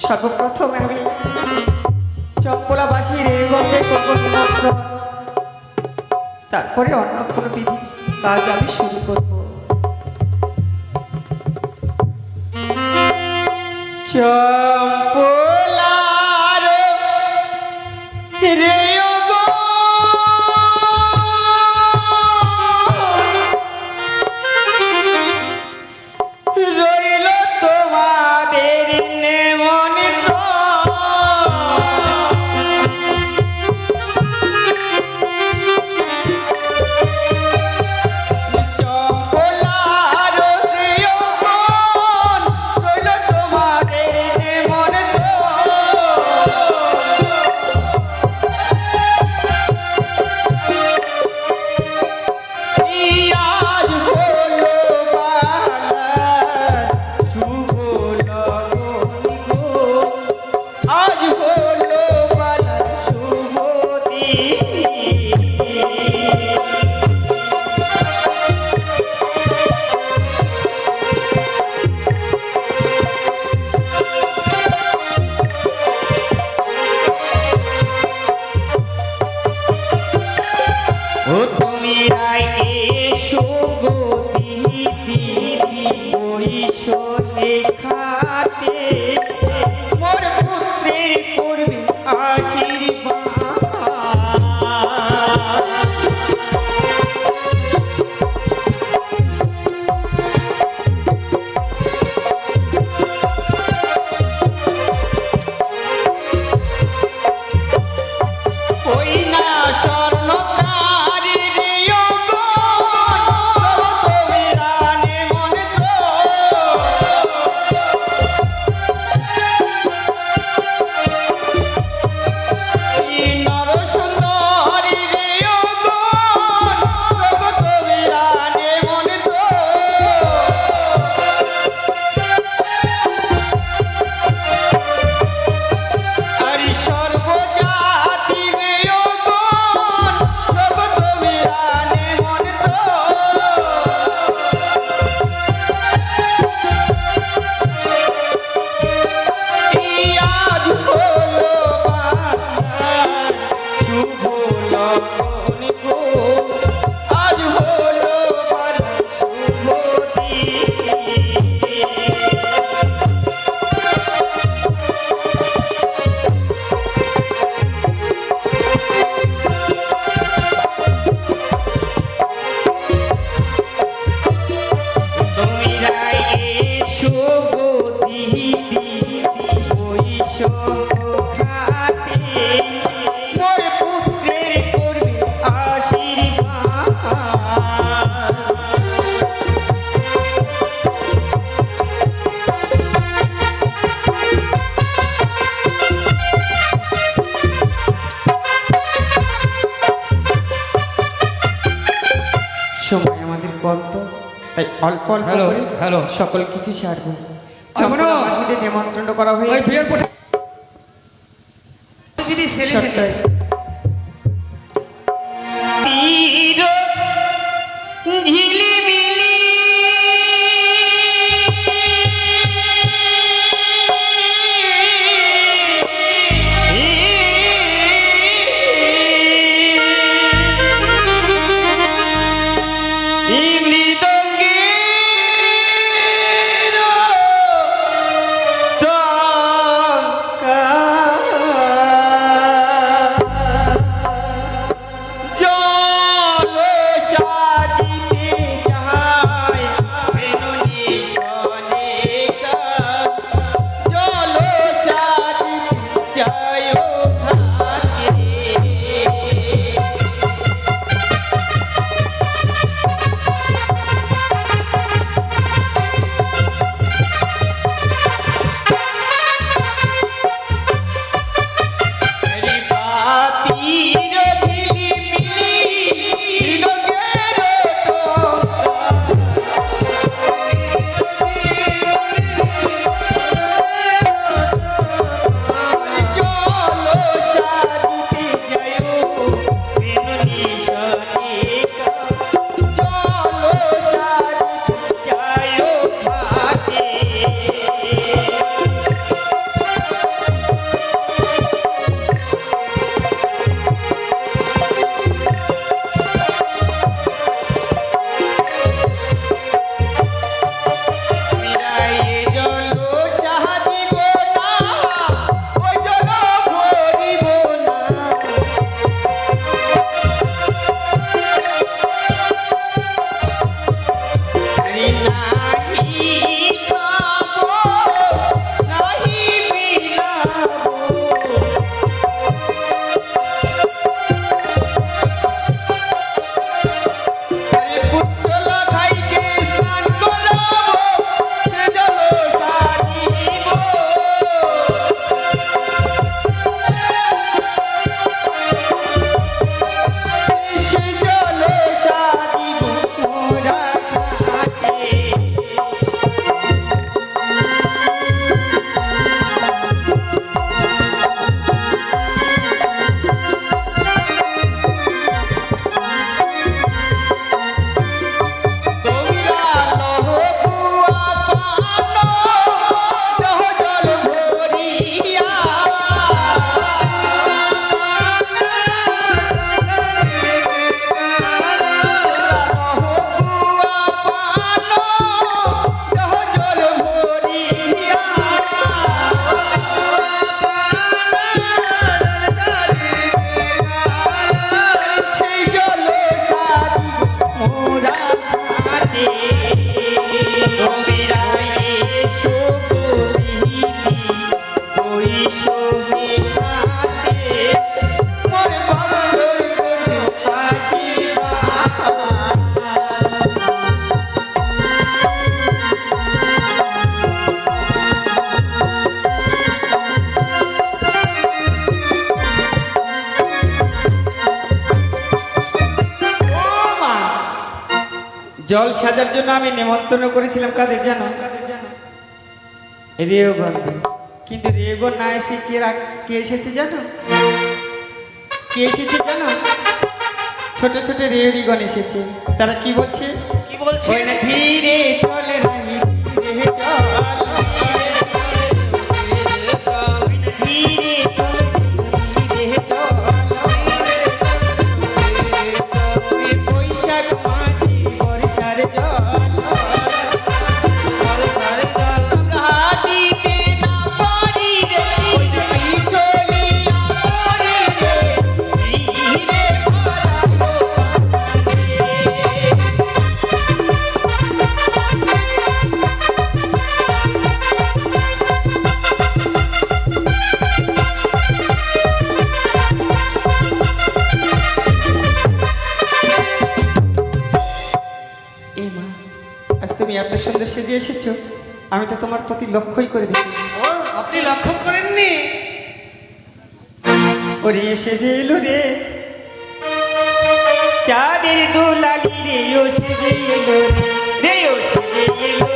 সর্বপ্রথম আমি চম্পলাবাসী রেলগঞ্জে করব নিমন্ত্রণ। তারপরে অন্য কোনো বিধি কাজ আমি শুরু করব। চম্পলার রে তাই অল্প অল্প হ্যালো হ্যালো সকল কিছু সারব। নেমন্ত্রণ করা হয়েছে জল সাজার জন্য আমি নেমন্তন্ন করেছিলাম কাদের জানো? রেওগন্ধে কিন্তু রেওগন না এসে কে রাখ- কে এসেছে জানো? কে এসেছে জানো? ছোট ছোট রেওরিগণ এসেছে। তারা কি বলছে? কি বলছে? ধীরে তুমি এত সুন্দর সেজে এসেছ আমি তো তোমার প্রতি লক্ষ্যই করে দেখি। ও আপনি লক্ষ্য করেননি? ওরে সেজে এলো রে। চাঁদের দোলালি রে ও সেজে এলো রে। রে ও সেজে এলো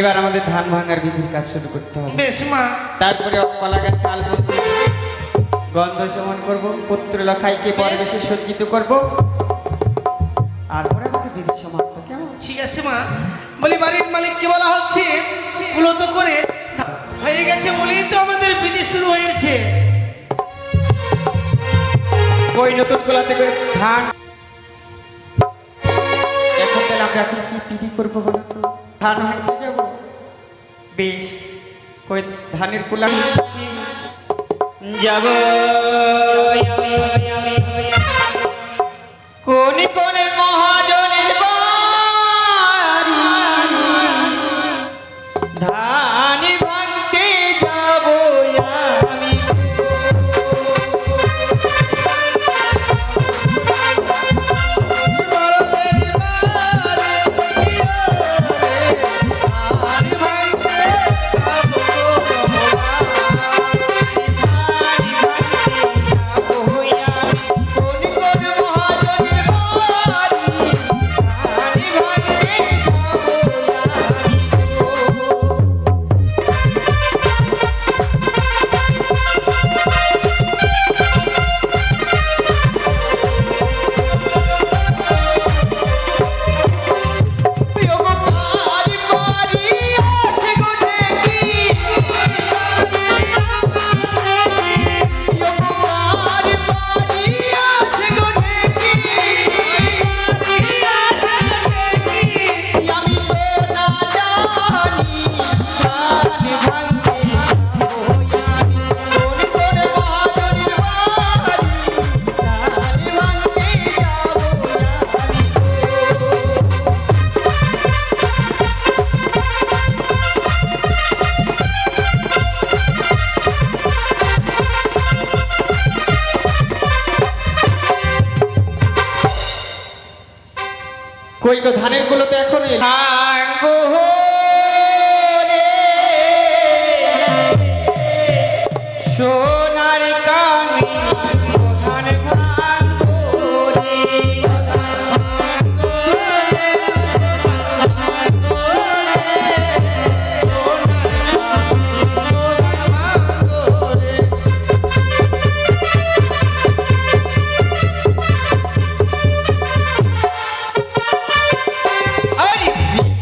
এবার আমাদের ধান ভাঙার বিধির কাজ শুরু করতে হবে। বেশ মা। তারপরে কলা গাছ চাল বলতে গন্ধ সমান করব পুত্র লখাইকে পরবেশে সজ্জিত করব। আর পরে আমাদের বিধি সমাপ্ত কেমন? ঠিক আছে মা। বলি বাড়ির মালিককে বলা হচ্ছে? মূলত করে হয়ে গেছে বলেই তো আমাদের বিধি শুরু হয়েছে। ওই নতুন গোলাতে করে ধান। এখন তাহলে আমরা এখন কি বিধি করব বলো তো? ধান হাঁটতে যাব? বেশ। কই ধানের কুলা? যাব কোন কোন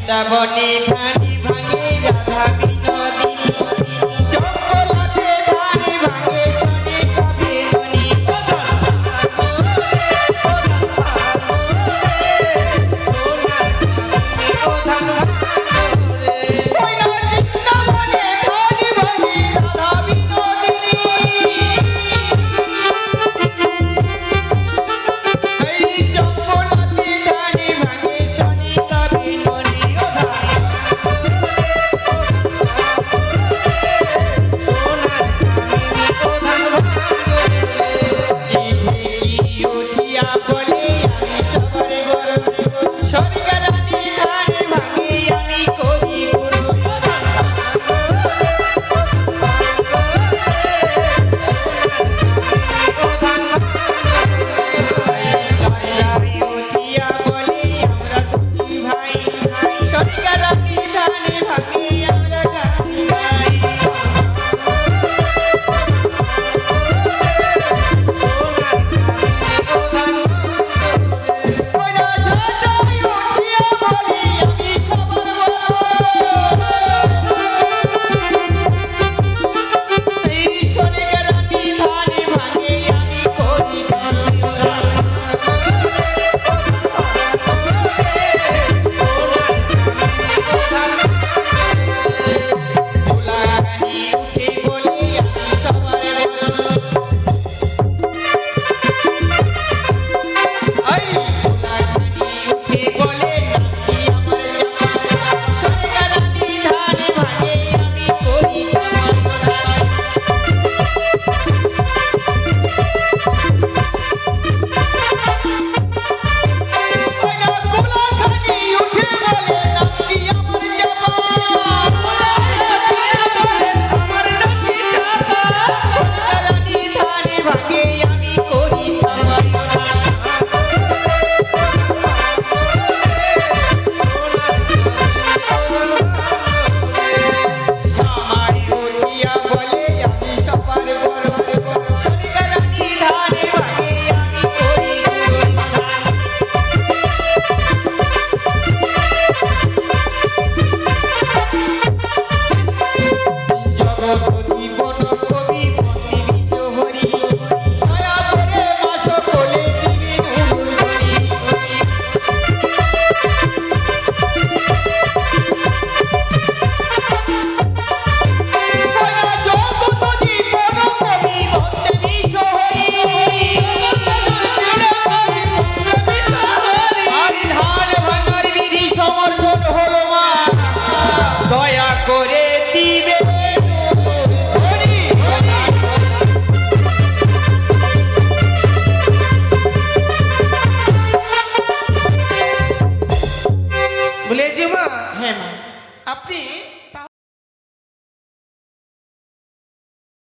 বৃন্দাবনী ভাঙি ভাঙি রাধা